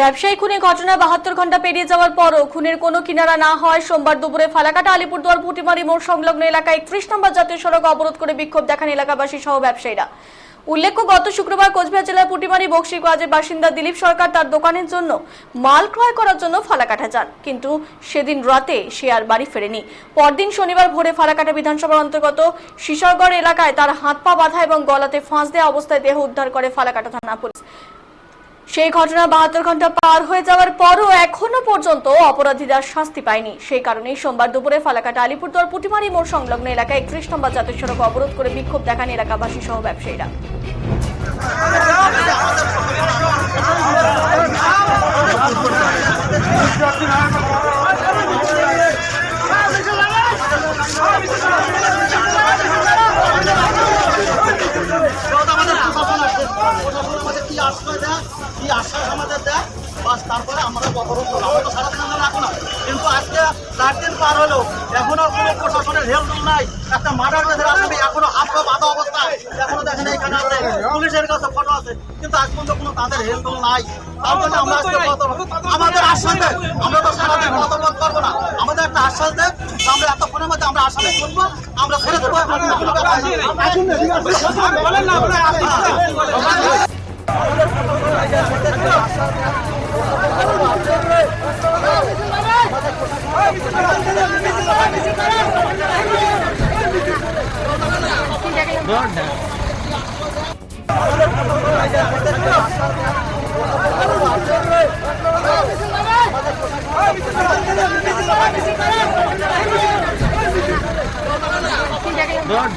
ব্যবসায়ী খুনের ঘটনা বাহাত্তর ঘণ্টা পেরিয়ে যাওয়ার পরও খুনের কোনো কিনারা না হয় সোমবার দুপুরে ফালাকাটা আলিপুরদুয়ার পুটিমারি মোড় সংলগ্ন এলাকায় একত্রিশ নম্বর জাতীয় সড়ক অবরোধ করে বিক্ষোভ দেখান এলাকাবাসী সহ ব্যবসায়ীরা। উল্লেখ্য, গত শুক্রবার কোচবিহার জেলার পুটিমারি বক্সি কাজের বাসিন্দা দিলীপ সরকার তার দোকানের জন্য মাল ক্রয় করার জন্য ফালাকাটা যান, কিন্তু সেদিন রাতে সে আর বাড়ি ফেরেনি। পরদিন শনিবার ভোরে ফালাকাটা বিধানসভার অন্তর্গত শিশরগড় এলাকায় তার হাত পা বাঁধা এবং গলাতে ফাঁস দেওয়া অবস্থায় দেহ উদ্ধার করে ফালাকাটা থানা পুলিশ। সেই ঘটনা বাহাত্তর ঘণ্টা পার হয়ে যাওয়ার পরও এখনও পর্যন্ত অপরাধীরা শাস্তি পায়নি। সেই কারণেই সোমবার দুপুরে ফালাকাটা আলিপুরদুয়ার পুটিমারি মোড় সংলগ্ন এলাকায় একত্রিশ নম্বর জাতীয় সড়ক অবরোধ করে বিক্ষোভ দেখান এলাকাবাসী সহ ব্যবসায়ীরা। তারপরে আমরা অবরোধ আমরা তো সারাদিন আমরা রাখব না। কিন্তু আজকে চার দিন পার হলো এখনও কোনো প্রশাসনের হেল্প নাই। একটা মার্ডার কেসের আসামি এখনও হাত পা বাঁধা অবস্থায়। এখনও দেখেন এখানে আছে পুলিশের কাছে ফটো আছে। কিন্তু আজ পর্যন্ত কোনো তাদের হেল্প নাই। তার জন্য আমরা আজকে আমাদের আশ্বাস দেয় আমরা তো সারাদিন মতামত করব না। আমাদের একটা আশ্বাস দেয় আমরা এতক্ষণের মধ্যে আমরা আসামি করব আমরা ছেড়ে দেবো। এখন Lord.